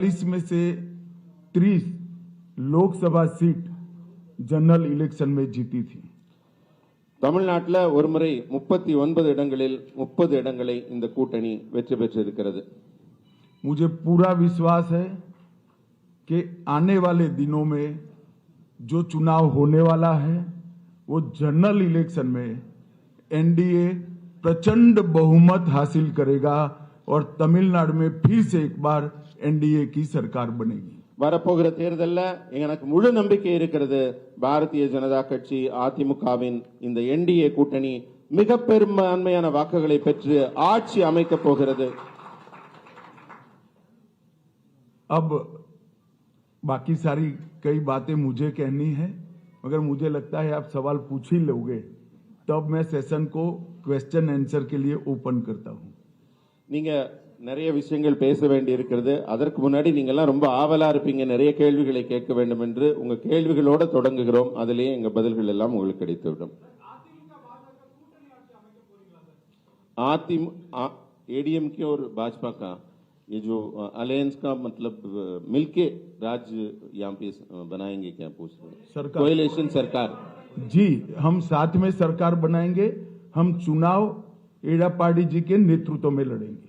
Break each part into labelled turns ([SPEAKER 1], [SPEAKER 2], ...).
[SPEAKER 1] चालीस में से तीस लोकसभा सीट जनरल इलेक्शन में जीती थी
[SPEAKER 2] தமிழ்நாட்டில் ஒருமுறை முப்பத்தி ஒன்பது இடங்களில் முப்பது இடங்களை இந்த கூட்டணி வெற்றி பெற்றிருக்கிறது
[SPEAKER 1] मुझे पूरा विश्वास है कि आने वाले दिनों में जो चुनाव होने वाला है वो जनरल इलेक्शन में एनडीए प्रचंड बहुमत हासिल करेगा और तमिलनाडु में फिर से एक बार एनडीए की सरकार बनेगी
[SPEAKER 2] வரப்போகிற தேர்தலில் எனக்கு முழு நம்பிக்கை இருக்கிறது பாரதிய ஜனதா கட்சி அதிமுகவின் இந்த என்டிஏ கூட்டணி மிக பெரும்பான்மையான வாக்குகளை பெற்று ஆட்சி அமைக்கப் போகிறது
[SPEAKER 1] अब बाकी सारी कई बातें मुझे कहनी है मगर मुझे लगता है आप सवाल पूछ ही लोगे तब मैं सेशन को क्वेश्चन आंसर के लिए ओपन करता हूं
[SPEAKER 2] நீங்க நிறைய விஷயங்கள் பேச வேண்டி இருக்கிறது அதற்கு முன்னாடி நீங்க எல்லாம் ரொம்ப ஆவலா இருப்பீங்க நிறைய கேள்விகளை கேட்க வேண்டும் என்று உங்க கேள்விகளோட தொடங்குகிறோம் அதிலேயே எங்க பதில்கள் எல்லாம் உங்களுக்கு கிடைத்துவிடும் அதிமுக एडीएम के और भाजपा का ये जो अलायंस का मतलब अ, मिलके राज्य यहाँ पे अ, बनाएंगे क्या पूछ रहे हैं
[SPEAKER 1] सरकार
[SPEAKER 2] कोएलिशन सरकार
[SPEAKER 1] जी हम साथ में सरकार बनाएंगे हम चुनाव एड़ापाड़ी जी के नेतृत्व में लड़ेंगे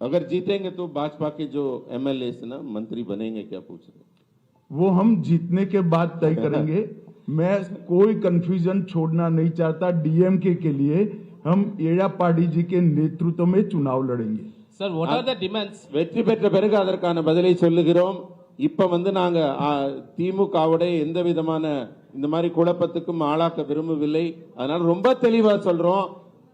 [SPEAKER 2] अगर जीतेंगे तो भाजपा के जो एमएलए ना मंत्री बनेंगे क्या पूछ रहे हैं?
[SPEAKER 1] वो हम जीतने के बाद तय करेंगे मैं कोई कंफ्यूजन छोड़ना नहीं चाहता डीएमके के लिए हम एड़ापाड़ी जी के नेतृत्व में चुनाव लड़ेंगे
[SPEAKER 3] Sir, what are the demands?
[SPEAKER 2] வெற்றி பெற்ற பிறகு அதற்கான பதிலை சொல்லுகிறோம் இப்ப வந்து நாங்க ஆ, திமுகவுடைய எந்த விதமான இந்த மாதிரி குழப்பத்துக்கும் ஆளாக்க விரும்பவில்லை அதனால ரொம்ப தெளிவா சொல்றோம்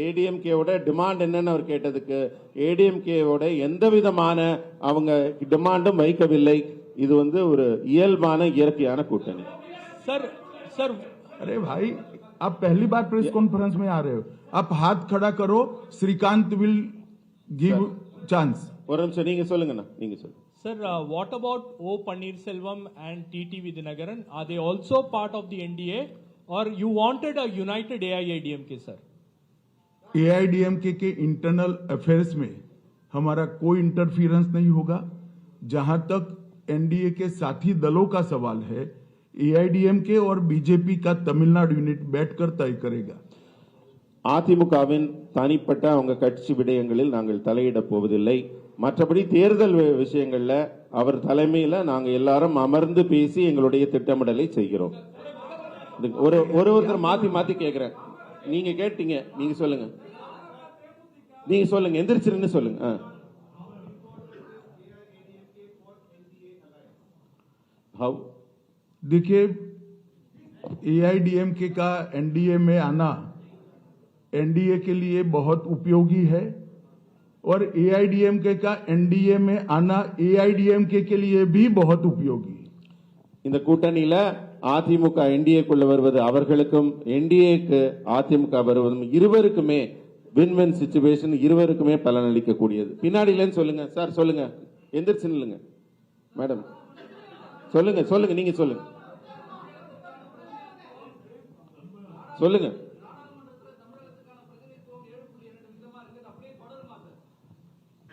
[SPEAKER 2] ஏடிஎம்கேவோட டிமாண்ட் என்னன்னு அவர் கேட்டதுக்கு ஏடிஎம்கேவோட எந்த விதமான அவங்க டிமாண்டும் வைக்கவில்லை இது வந்து ஒரு இயல்பான இயற்கையான கூட்டணி
[SPEAKER 3] sir, sir,
[SPEAKER 1] अरे भाई आप पहली बार प्रेस कॉन्फ्रेंस में आ रहे हो आप हाथ खड़ा करो श्रीकांत विल गिव चांस
[SPEAKER 2] ஒரு நிமிஷம் நீங்க சொல்லுங்கண்ணா நீங்க சொல்லுங்க
[SPEAKER 4] Sir, uh, what about O Pannirselvam and TT Vidyanagaran? Are they also part of the NDA or you wanted a united AIADMK, sir?
[SPEAKER 1] AIADMK के इंटरनल अफेयर्स में हमारा कोई इंटरफियरेंस नहीं होगा जहां तक एनडीए के साथी दलों का सवाल है एआईडीएमके और बीजेपी का तमिलनाडु यूनिट बैठकर तय करेगा
[SPEAKER 2] அதிமுகவின் தனிப்பட்ட அவங்க கட்சி விடயங்களில் நாங்கள் தலையிட போவதில்லை மற்றபடி தேர்தல் வி- விஷயங்கள்ல அவர் தலைமையில நாங்க எல்லாரும் அமர்ந்து பேசி எங்களுடைய திட்டமிடலை செய்கிறோம் இது ஒரு ஒரு ஒருத்தர் மாத்தி மாத்தி கேக்குறேன் நீங்க கேட்டீங்க நீங்க சொல்லுங்க நீங்க சொல்லுங்க எந்திரிச்சிருன்னு சொல்லுங்க ஆ. How?
[SPEAKER 1] देखिए एआईडीएमके का एनडीए में आना एनडीए के लिए बहुत उपयोगी है और एआईडीएमके का एनडीए में आना एआईडीएमके के लिए भी बहुत उपयोगी है
[SPEAKER 2] இந்த கூட்டணியில அதிமுக என்டிஏக்குள்ள வருவது அவர்களுக்கும் என்டிஏக்கு அதிமுக வருவதும் இருவருக்குமே வின் வின் சுச்சுவேஷன் இருவருக்குமே பலனளிக்கக்கூடியது பின்னாடியிலன்னு சொல்லுங்க. சார் சொல்லுங்க. எந்திரிச்சு நில்லுங்க. மேடம். சொல்லுங்க சொல்லுங்க. நீங்க சொல்லுங்க. சொல்லுங்க.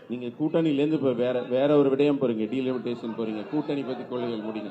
[SPEAKER 2] நீங்க கூட்டணியில இருந்து இப்ப வேற வேற ஒரு விடயம் போறீங்க. டீலிமிட்டேஷன் போறீங்க. கூட்டணி பத்தி கொள்கைகள் முடிங்க.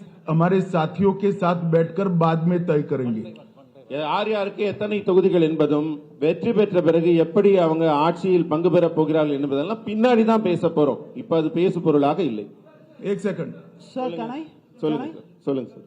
[SPEAKER 1] हमारे साथियों के साथ बैठकर बाद में तय करेंगे
[SPEAKER 2] யார் யாருக்கு எத்தனை தொகுதிகள் என்பதும் வெற்றி பெற்ற பிறகு எப்படி அவங்க ஆட்சியில் பங்கு பெறப் போகிறார்கள் என்பதெல்லாம் பின்னாடி தான் பேச போறோம் இப்ப அது பேசு பொருளாக இல்லை
[SPEAKER 1] एक सेकंड
[SPEAKER 5] சார் can I?
[SPEAKER 2] சொல்லுங்க
[SPEAKER 5] Can I?
[SPEAKER 2] சார் சொல்லுங்க சார்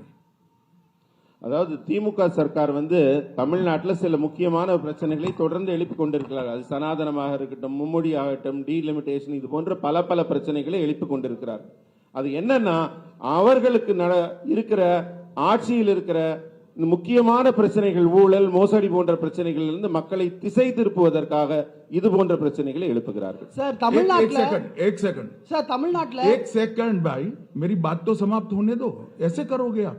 [SPEAKER 2] அதாவது திமுக சர்க்கார் வந்து தமிழ்நாட்டில் சில முக்கியமான பிரச்சனைகளை தொடர்ந்து எழுப்பி கொண்டிருக்கிறார்கள் அது சனாதனமாக இருக்கட்டும் மும்மொழி ஆகட்டும் டீலிமிட்டேஷன் இது போன்ற பல பல பிரச்சனைகளை எழுப்பி கொண்டிருக்கிறார் அது என்னன்னா அவர்களுக்கு நட இருக்கிற ஆட்சியில் இருக்கிற இந்த முக்கியமான பிரச்சனைகள் ஊழல் மோசடி போன்ற பிரச்சனைகளிலிருந்து மக்களை திசை திருப்புவதற்காக இது போன்ற பிரச்சனைகளை எழுப்புகிறார்கள்
[SPEAKER 6] சார்
[SPEAKER 1] एक, एक
[SPEAKER 6] தமிழ்நாட்டுல
[SPEAKER 1] सेकंड एक सेकंड
[SPEAKER 6] சார் தமிழ்நாட்டுல
[SPEAKER 1] एक सेकंड भाई मेरी बात तो समाप्त होने दो ऐसे करोगे आप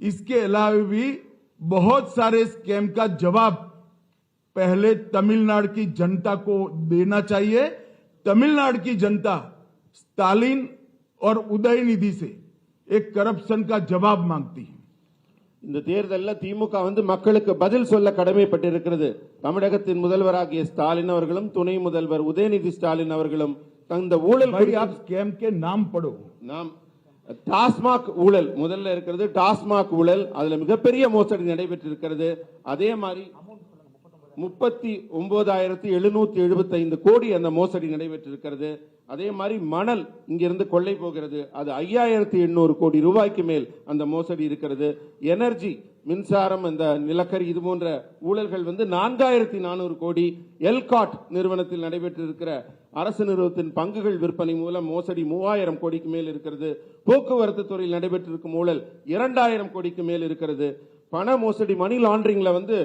[SPEAKER 1] इसके अलावा भी बहुत सारे स्कैम का जवाब पहले तमिलनाडु की जनता को देना चाहिए तमिलनाडु की जनता स्टालिन और उदयनिधि से एक करप्शन का जवाब मांगती है
[SPEAKER 2] இந்த தேர்தலில் திமுக வந்து மக்களுக்கு பதில் சொல்ல கடமைப்பட்டிருக்கிறது தமிழகத்தின் முதல்வராகிய ஸ்டாலின் அவர்களும் துணை முதல்வர் உதயநிதி ஸ்டாலின் அவர்களும் இந்த ஊழல்
[SPEAKER 1] भाई
[SPEAKER 2] குறித்து
[SPEAKER 1] आप स्कैम के नाम पढ़ो
[SPEAKER 2] நாம் டாஸ்மாக் ஊழல். முதல்ல இருக்கிறது டாஸ்மாக் ஊழல். அதில் மிகப்பெரிய மோசடி நடைபெற்றிருக்கிறது. அதே மாதிரி முப்பத்தி ஒன்பதாயிரத்தி எழுநூத்தி எழுபத்தைந்து கோடி அந்த மோசடி நடைபெற்றிருக்கிறது. அதே மாதிரி மணல் இங்கிருந்து கொள்ளை போகிறது. அது ஐயாயிரத்தி எண்ணூறு கோடி ரூபாய்க்கு மேல் அந்த மோசடி இருக்கிறது. எனர்ஜி மின்சாரம் இந்த நிலக்கரி இது போன்ற ஊழல்கள் வந்து நான்காயிரத்தி நானூறு கோடி. எல்காட் நிறுவனத்தில் நடைபெற்றிருக்கிற அரசு நிறுவனத்தின் பங்குகள் விற்பனை மூலம் மோசடி மூவாயிரம் கோடிக்கு மேல் இருக்கிறது. போக்குவரத்து துறையில் நடைபெற்றிருக்கும் ஊழல் இரண்டாயிரம் கோடிக்கு மேல் இருக்கிறது. பண மோசடி மணி லாண்டரிங்ல வந்து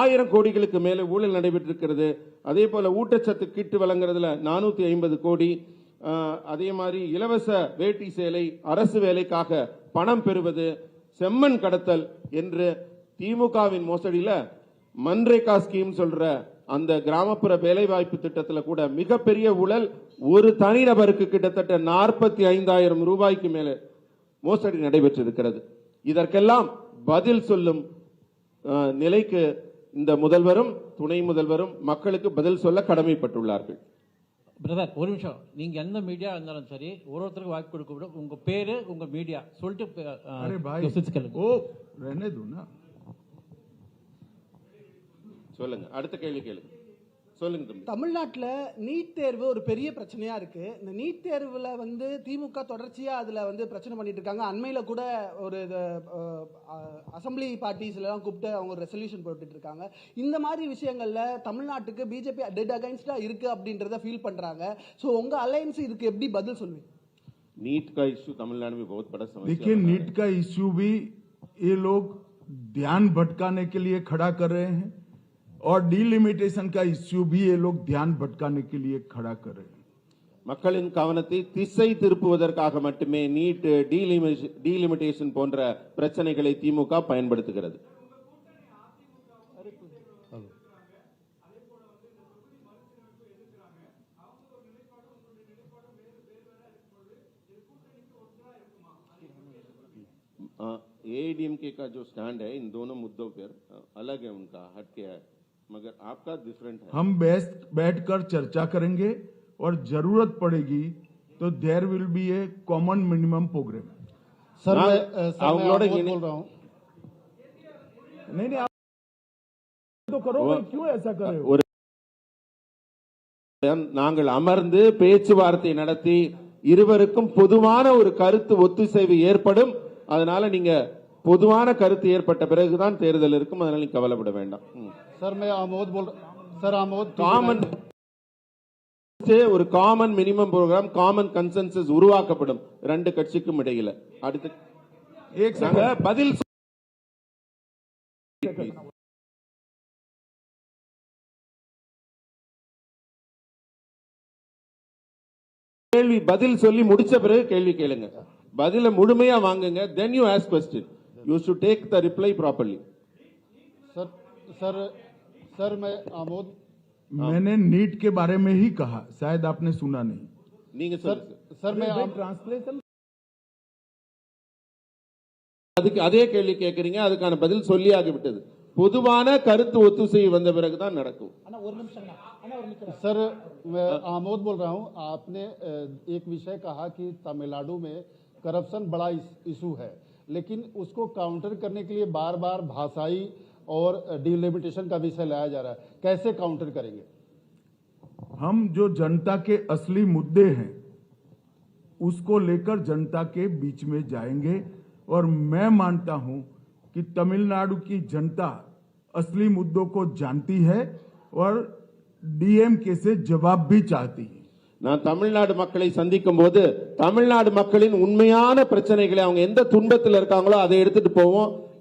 [SPEAKER 2] ஆயிரம் கோடிகளுக்கு மேலே ஊழல் நடைபெற்றிருக்கிறது. அதே போல ஊட்டச்சத்து கிட்டு வழங்குறதுல நானூத்தி ஐம்பது கோடி. அதே மாதிரி இலவச வேட்டி சேலை அரசு வேலைக்காக பணம் பெறுவது செம்மண் கடத்தல் என்று திமுகவின் மோசடியில மன்ரேகா ஸ்கீம் சொல்ற அந்த கிராமப்புற வேலைவாய்ப்பு திட்டத்துல கூட மிகப்பெரிய ஊழல் ஒரு தனிநபருக்கு கிட்டத்தட்ட நாற்பத்தி ஐந்தாயிரம் ரூபாய்க்கு மேலே மோசடி நடைபெற்றிருக்கிறது. இதற்கெல்லாம் பதில் சொல்லும் நிலைக்கு இந்த முதல்வரும் துணை முதல்வரும் மக்களுக்கு பதில் சொல்ல கடமைப்பட்டுள்ளார்கள்.
[SPEAKER 7] பிரதர் ஒரு நிமிஷம். நீங்க எந்த மீடியா இருந்தாலும் சரி ஒரு ஒருத்தருக்கு வாய்ப்பு கொடுக்க விட உங்க பேரு உங்க மீடியா. சொல்லிட்டு அஹ்,
[SPEAKER 1] अरे
[SPEAKER 2] சொல்லுங்க அடுத்த கேள்வி கேளுங்க சொல்லுங்க தம்பி
[SPEAKER 6] தமிழ்நாட்டில் நீட் தேர்வு ஒரு பெரிய பிரச்சனையா இருக்கு இந்த நீட் தேர்வுல வந்து திமுக தொடர்ச்சியா அதுல வந்து பிரச்சனை பண்ணிட்டு இருக்காங்க அண்மையில கூட ஒரு இது, அஹ், அசெம்பிளி பார்ட்டிஸ்ல எல்லாம் கூப்பிட்டு அவங்க ஒரு ரெசல்யூஷன் போட்டுட்டு இருக்காங்க இந்த மாதிரி விஷயங்கள்ல தமிழ்நாட்டுக்கு பிஜேபி டெட் அகைன்ஸ்டா இருக்கு அப்படின்றத ஃபீல் பண்றாங்க ஸோ உங்க அலையன்ஸ் இதுக்கு எப்படி பதில் சொல்வீங்க
[SPEAKER 2] नीट का इश्यू तमिलनाडु में बहुत बड़ा समस्या
[SPEAKER 1] देखिए
[SPEAKER 2] बना है।
[SPEAKER 1] नीट का इश्यू भी ये लोग ध्यान भटकाने के लिए खड़ा कर रहे हैं और डिलिमिटेशन का इश्यू भी ये लोग ध्यान भटकाने के लिए खड़ा कर रहे हैं
[SPEAKER 2] மக்களின் கவனத்தை திசை திருப்புவதற்காக மட்டுமே நீட் டீலிமிட்டேஷன் போன்ற பிரச்சனைகளை திமுக பயன்படுத்துகிறது एडीएमके का जो स्टैंड है इन दोनों मुद्दों पर अ, अलग है उनका हट के है मगर आपका डिफरेंट है
[SPEAKER 1] हम बैठ बैठकर चर्चा करेंगे और जरूरत पड़ेगी तो there will be a common minimum programme
[SPEAKER 8] sir
[SPEAKER 2] நான்
[SPEAKER 8] मैं अ, सर मैं
[SPEAKER 2] அவங்களோட
[SPEAKER 8] आमोद
[SPEAKER 2] இணை-
[SPEAKER 8] बोल रहा हूँ
[SPEAKER 1] नहीं नहीं आप तो करोगे क्यों ऐसा कर रहे हो
[SPEAKER 2] ஒரு நாங்கள் அமர்ந்து பேச்சுவார்த்தை நடத்தி இருவருக்கும் பொதுவான ஒரு கருத்து ஒத்துசைவு ஏற்படும் அதனால நீங்க பொதுவான கருத்து ஏற்பட்ட பிறகுதான் தேர்தல் இருக்கும் அதனால நீங்க கவலைப்பட வேண்டாம் ம்.
[SPEAKER 8] सर मैं आमोद बोल सर आमोद
[SPEAKER 2] காமன் ஒரு common minimum programme common consensus உருவாக்கப்படும் ரெண்டு கட்சிக்கும் இடையில அடுத்து
[SPEAKER 1] एक
[SPEAKER 2] நாங்க
[SPEAKER 1] सेकंड
[SPEAKER 2] பதில் சொ- கேள்வி பதில் சொல்லி முடிச்ச பிறகு கேள்வி கேளுங்க பதில முழுமையா வாங்குங்க then you ask question you should take the reply properly
[SPEAKER 8] sir sir sir मैं आमोद
[SPEAKER 1] मैंने नीट के बारे में ही कहा शायद आपने सुना नहीं
[SPEAKER 2] நீங்க
[SPEAKER 8] सर
[SPEAKER 2] சொல்லுங்க
[SPEAKER 8] सर मैं आम-
[SPEAKER 1] ट्रांसलेशन
[SPEAKER 2] அதுக்கு அதே கேள்வி கேட்கறீங்க அதுக்கான பதில் சொல்லி ஆகிவிட்டது பொதுவான கருத்து ஒத்துசைவு வந்த பிறகுதான் நடக்கும்
[SPEAKER 5] அண்ணா ஒரு நிமிஷம் அண்ணா ஒரு நிமிஷம்
[SPEAKER 8] सर मैं आमोद बोल रहा हूँ आपने अ, एक विषय कहा कि तमिलनाडु में करप्शन बड़ा इशू है लेकिन उसको काउंटर करने के लिए बार बार भाषाई और डिलिमिटेशन का विषय लाया जा रहा है कैसे काउंटर करेंगे
[SPEAKER 1] हम जो जनता के असली मुद्दे हैं उसको लेकर जनता के बीच में जाएंगे और मैं मानता हूं कि तमिलनाडु की जनता असली मुद्दों को जानती है और डीएमके से जवाब भी चाहती है
[SPEAKER 2] நான் தமிழ்நாடு மக்களை சந்திக்கும் போது தமிழ்நாடு மக்களின் உண்மையான பிரச்சனைகளை அவங்க எந்த துன்பத்தில் இருக்காங்களோ அதை எடுத்துட்டு போவோம்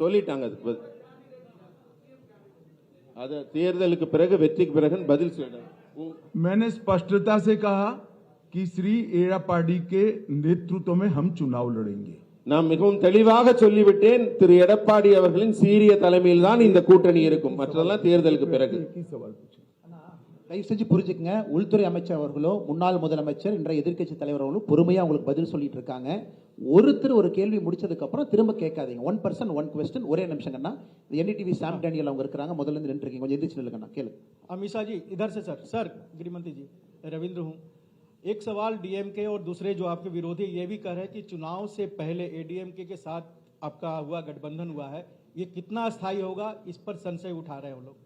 [SPEAKER 2] சொல்லிட்டாங்க அதுக்கு பதில். அத தேர்தலுக்கு பிறகு வெற்றிக்கு பிறகு பதில் சொல்லிட்டாங்க உ-
[SPEAKER 1] मैंने स्पष्टता से कहा कि श्री एड़ापाडी के नेतृत्व में हम चुनाव लड़ेंगे
[SPEAKER 2] நான் மிகவும் தெளிவாக சொல்லிவிட்டேன் திரு எடப்பாடி அவர்களின் சீரிய தலைமையில் தான் இந்த கூட்டணி இருக்கும் மற்றதெல்லாம் தேர்தலுக்கு பிறகு
[SPEAKER 1] एक ही सवाल पूछे
[SPEAKER 5] தயவு செஞ்சு புரிஞ்சுக்கங்க உள்துறை அமைச்சர் அவர்களோ முன்னாள் முதலமைச்சர் இன்றைய எதிர்க்கட்சி தலைவர் அவர்களும் பொறுமையா உங்களுக்கு பதில் சொல்லிட்டு இருக்காங்க ஒருத்தர் ஒரு கேள்வி முடிச்சதுக்கு அப்புறம் திரும்ப கேட்காதீங்க ஒன் பர்சன் ஒன் கொஸ்டின் ஒரே நிமிஷங்கண்ணா என்டிடிவி சாம் டேனியல் அவங்க இருக்கிறாங்க முதல்ல இருந்து நின்றுருக்கீங்க கொஞ்சம் எந்திரிச்சு நில்லுங்கண்ணா கேளு
[SPEAKER 4] अमीषा जी इधर से सर सर गृहमंत्री जी रविंद्र हूँ एक सवाल डीएमके और दूसरे जो आपके विरोधी ये भी कह रहे हैं कि चुनाव से पहले एडीएमके के साथ आपका हुआ गठबंधन हुआ है ये कितना अस्थायी होगा इस पर संशय उठा रहे हैं वो लोग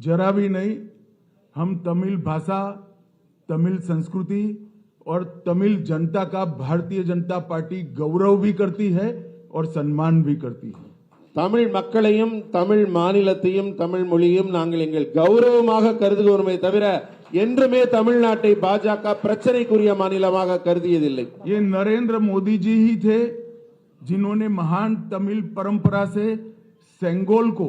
[SPEAKER 1] जरा भी नहीं हम तमिल भाषा तमिल संस्कृति और तमिल जनता का भारतीय जनता पार्टी गौरव भी करती है और सम्मान भी करती है
[SPEAKER 2] தமிழ் மக்களையும் தமிழ் மாநிலத்தையும் தமிழ் மொழியும் நாங்கள் எங்கள் கௌரவமாக கருதுகிறோமே தவிர என்றுமே தமிழ்நாட்டை பாஜக பிரச்சனைக்குரிய மாநிலமாக கருதியதில்லை
[SPEAKER 1] ये नरेंद्र मोदी जी ही थे जिन्होंने महान तमिल परंपरा से सेंगोल को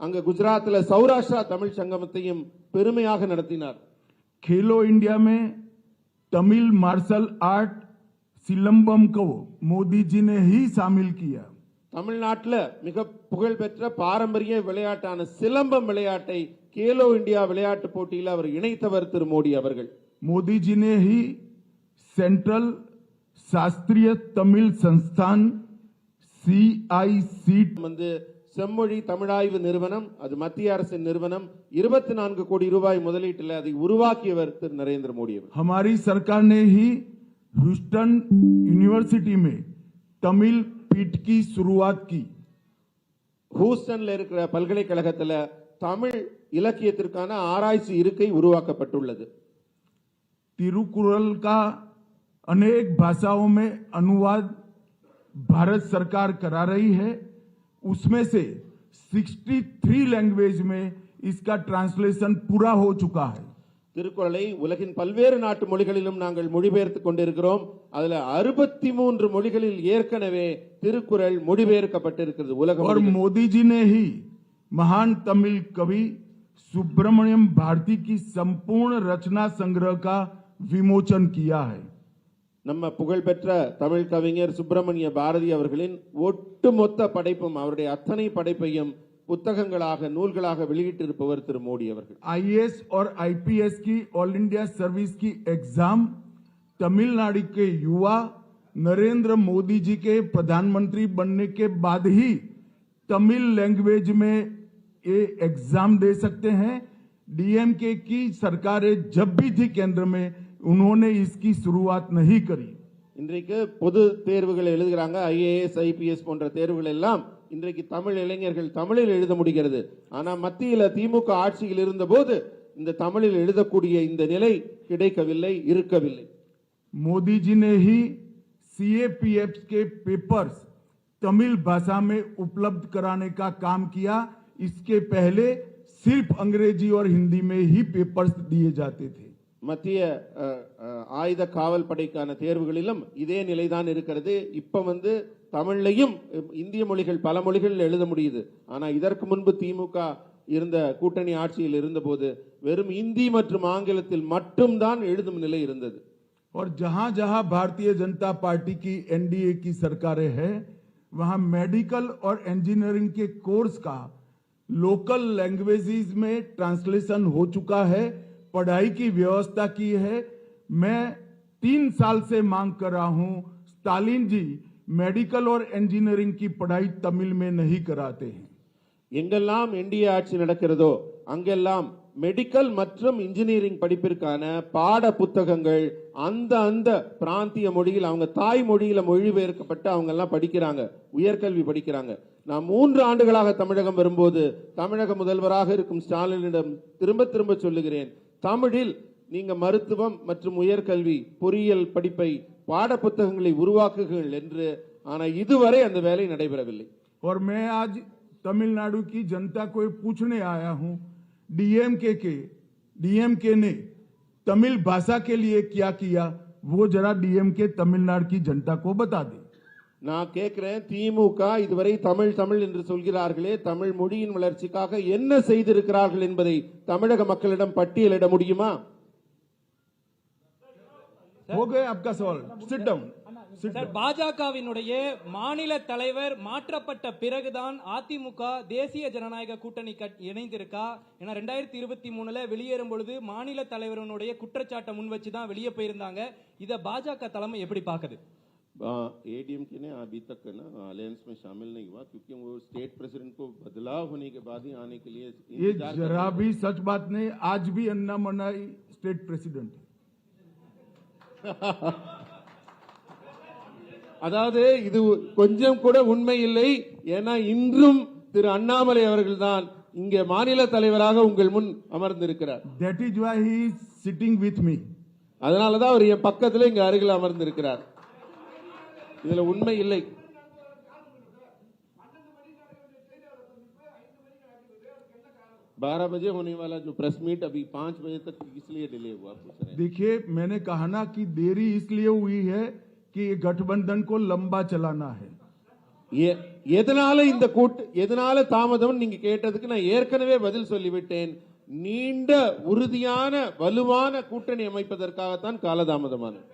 [SPEAKER 2] அங்க குஜராத்ல சௌராஷ்டிரா தமிழ் சங்கமத்தையும் பெருமையாக நடத்தினார்
[SPEAKER 1] खेलो इंडिया में तमिल मार्शल आर्ट सिलंबम को मोदी जी ने ही शामिल किया
[SPEAKER 2] தமிழ்நாட்டில் மிக புகழ்பெற்ற பாரம்பரிய விளையாட்டான சிலம்பம் விளையாட்டை கேலோ இந்தியா விளையாட்டு போட்டியில் அவர் இணைத்தவர் திரு மோடி அவர்கள்
[SPEAKER 1] मोदी जी ने ही सेंट्रल शास्त्रीय तमिल संस्थान सीआईसी
[SPEAKER 2] வந்து செம்மொழி தமிழாய்வு நிறுவனம் அது மத்திய அரசின் நிறுவனம் இருபத்தி நான்கு கோடி ரூபாய் முதலீட்டில் அதை உருவாக்கியவர் திரு நரேந்திர மோடி அவர்
[SPEAKER 1] हमारी सरकार ने ही ह्यूस्टन यूनिवर्सिटी में तमिल पीठ की शुरुआत की
[SPEAKER 2] ஹூஸ்டன்ல இருக்கிற பல்கலைக்கழகத்துல தமிழ் இலக்கியத்திற்கான ஆராய்ச்சி இருக்கை உருவாக்கப்பட்டுள்ளது
[SPEAKER 1] तिरुकुरल का अनेक भाषाओं में अनुवाद भारत सरकार करा रही है उसमें से 63 लैंग्वेज में इसका ट्रांसलेशन पूरा हो चुका है
[SPEAKER 2] திருக்குறளை உலகின் பல்வேறு நாட்டு மொழிகளிலும் நாங்கள் மொழிபெயர்த்து கொண்டிருக்கிறோம் அதுல அறுபத்தி மூன்று மொழிகளில் ஏற்கனவே திருக்குறள் மொழிபெயர்க்கப்பட்டிருக்கிறது உலக
[SPEAKER 1] और
[SPEAKER 2] மொழிகள்.
[SPEAKER 1] मोदी जी ने ही महान तमिल कवि सुब्रमण्यम भारती की संपूर्ण रचना संग्रह का विमोचन किया है
[SPEAKER 2] நம்ம புகழ்பெற்ற தமிழ் கவிஞர் சுப்பிரமணிய பாரதி அவர்களின் ஒட்டுமொத்த படைப்பும் அவருடைய அத்தனை படைப்பையும் புத்தகங்களாக நூல்களாக வெளியிட்டிருப்பவர் திரு மோடி அவர்கள்
[SPEAKER 1] आईएएस और आईपीएस की ऑल इंडिया सर्विस की एग्जाम तमिलनाडु के युवा नरेंद्र मोदी जी के प्रधानमंत्री बनने के बाद ही तमिल लैंग्वेज में ये एग्जाम दे सकते हैं डीएमके की सरकारें जब भी थी केंद्र में उन्होंने इसकी शुरुआत नहीं करी
[SPEAKER 2] இன்றைக்கு பொது தேர்வுகள் எழுதுகிறாங்க ஐஏஎஸ் ஐபிஎஸ் போன்ற தேர்வுகள் எல்லாம் இன்றைக்கு தமிழ் இளைஞர்கள் தமிழில் எழுத முடிகிறது ஆனா மத்தியில திமுக ஆட்சியில் இருந்தபோது இந்த தமிழில் எழுதக்கூடிய இந்த நிலை கிடைக்கவில்லை இருக்கவில்லை
[SPEAKER 1] मोदी जी ने ही सीएपीएफ के पेपर्स तमिल भाषा में उपलब्ध कराने का काम किया इसके पहले सिर्फ अंग्रेजी और हिंदी में ही पेपर्स दिए जाते थे
[SPEAKER 2] மத்திய அஹ், அஹ், ஆயுத காவல் படைக்கான தேர்வுகளிலும் இதே நிலைதான் இருக்கிறது இப்ப வந்து தமிழ்லையும் அஹ், இந்திய மொழிகள் பல மொழிகளில் எழுத முடியுது ஆனா இதற்கு முன்பு திமுக இருந்த கூட்டணி ஆட்சியில் இருந்தபோது வெறும் இந்தி மற்றும் ஆங்கிலத்தில் மட்டும்தான் எழுதும் நிலை இருந்தது
[SPEAKER 1] और जहां जहां भारतीय जनता पार्टी की एनडीए की सरकारें हैं वहां मेडिकल और इंजीनियरिंग के कोर्स का लोकल लैंग्वेजेस में ट्रांसलेशन हो चुका है पढ़ाई की व्यवस्था की है मैं तीन साल से मांग कर रहा हूं स्टालिन जी मेडिकल और इंजीनियरिंग की पढ़ाई तमिल में नहीं कराते हैं
[SPEAKER 2] எங்கெல்லாம் என்டிஏ ஆட்சி நடக்கிறதோ அங்கெல்லாம் மெடிக்கல் மற்றும் இன்ஜினியரிங் படிப்பிற்கான பாட புத்தகங்கள் அந்த அந்த பிராந்திய மொழியில் அவங்க தாய் மொழியில மொழிபெயர்க்கப்பட்டு அவங்க எல்லாம் படிக்கிறாங்க உயர்கல்வி படிக்கிறாங்க நான் மூன்று ஆண்டுகளாக தமிழகம் வரும்போது தமிழக முதல்வராக இருக்கும் ஸ்டாலினிடம் திரும்ப திரும்ப சொல்லுகிறேன் தமிழில் நீங்க மருத்துவம் மற்றும் உயர்கல்வி பொறியியல் படிப்பை பாட புத்தகங்களை உருவாக்குங்கள் என்று ஆனா இதுவரை அந்த வேலை நடைபெறவில்லை
[SPEAKER 1] और मैं आज तमिलनाडु की जनता को ये पूछने आया हूं डीएमके के डीएमके ने तमिल भाषा के लिए क्या किया वो जरा डीएमके तमिलनाडु की जनता को बता दे
[SPEAKER 2] நான் கேட்குறேன் திமுக இதுவரை தமிழ் தமிழ் என்று சொல்கிறார்களே தமிழ் மொழியின் வளர்ச்சிக்காக என்ன செய்திருக்கிறார்கள் என்பதை தமிழக மக்களிடம் பட்டியலிட முடியுமா?
[SPEAKER 9] பாஜகவினுடைய மாநில தலைவர் மாற்றப்பட்ட பிறகுதான் அதிமுக தேசிய ஜனநாயக கூட்டணி இணைந்திருக்கா? ஏன்னா ரெண்டாயிரத்தி இருபத்தி மூணுல வெளியேறும் பொழுது மாநில தலைவரனுடைய குற்றச்சாட்டை முன் வச்சுதான் வெளியே போயிருந்தாங்க. இதை பாஜக தலைமை எப்படி பாக்குது
[SPEAKER 2] एडीएम के ने अभी तक ना अलायंस में शामिल नहीं हुआ क्योंकि वो स्टेट प्रेसिडेंट को बदलाव होने के बाद ही आने के लिए
[SPEAKER 1] ये
[SPEAKER 2] इंतजार कर
[SPEAKER 1] जरा
[SPEAKER 2] रहे हैं।
[SPEAKER 1] भी सच बात नहीं आज भी अन्ना मनाई स्टेट प्रेसिडेंट है
[SPEAKER 2] அதாவது இது கொஞ்சம் கூட உண்மை இல்லை ஏன்னா இன்றும் திரு அண்ணாமலை அவர்கள்தான் இங்கே மாநில தலைவராக உங்கள் முன் அமர்ந்திருக்கிறார்
[SPEAKER 1] that is why he is sitting with me
[SPEAKER 2] அதனாலதான் அவர் என் பக்கத்துல இங்க அருகில் அமர்ந்திருக்கிறார் இதுல உண்மை இல்லை बारह बजे होने वाला जो प्रेस मीट अभी पांच बजे तक इसलिए डिले हुआ पूछ रहे हैं
[SPEAKER 1] देखिए मैंने कहा ना कि देरी इसलिए हुई है कि ये गठबंधन को लंबा चलाना है
[SPEAKER 2] எ- எதனால இந்த கூட்டு எதனால தாமதம் நீங்க கேட்டதுக்கு நான் ஏற்கனவே பதில் சொல்லிவிட்டேன் நீண்ட உறுதியான வலுவான கூட்டணி அமைப்பதற்காகத்தான் காலதாமதமானது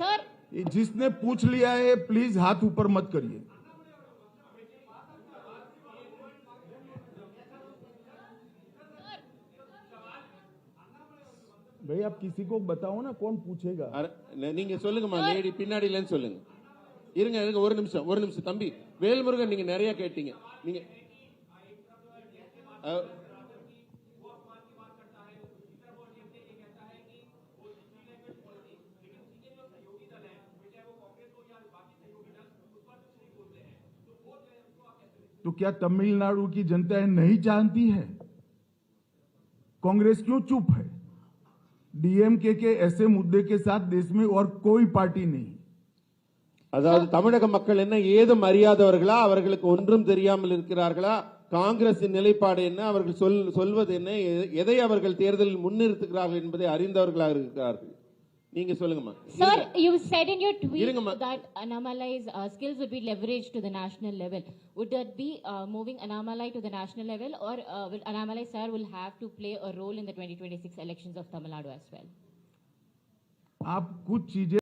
[SPEAKER 10] सर
[SPEAKER 1] ये जिसने पूछ लिया है प्लीज हाथ ऊपर मत करिए भाई आप किसी को बताओ ना कौन पूछेगा
[SPEAKER 2] அர- ந- நீங்க சொல்லுங்கம்மா லேடி பின்னாடிலன்னு சொல்லுங்க இருங்க இருங்க ஒரு நிமிஷம் ஒரு நிமிஷம் தம்பி வேல்முருகன் நீங்க நிறைய கேட்டீங்க நீங்க
[SPEAKER 1] तो क्या तमिलनाडु की जनता ये नहीं जानती है कांग्रेस क्यों चुप है डीएमके के ऐसे मुद्दे के साथ देश में और कोई पार्टी नहीं
[SPEAKER 2] அதாவது தமிழக மக்கள் என்ன ஏதும் அறியாதவர்களா அவர்களுக்கு ஒன்றும் தெரியாமல் இருக்கிறார்களா காங்கிரசின் நிலைப்பாடு என்ன அவர்கள் சொல் சொல்வது என்ன எ- எதை அவர்கள் தேர்தலில் முன்னிறுத்துகிறார்கள் என்பதை அறிந்தவர்களாக இருக்கிறார்கள் நீங்க சொல்லுங்கம்மா
[SPEAKER 10] Sir, you said in your tweet
[SPEAKER 2] Irungamma.
[SPEAKER 10] that Annamalai's uh, skills would be leveraged to the national level. Would that be uh, moving Annamalai to the national level, or uh, will Annamalai sir will have to play a role in the 2026 elections of Tamil Nadu as well?
[SPEAKER 1] आप कुछ चीजें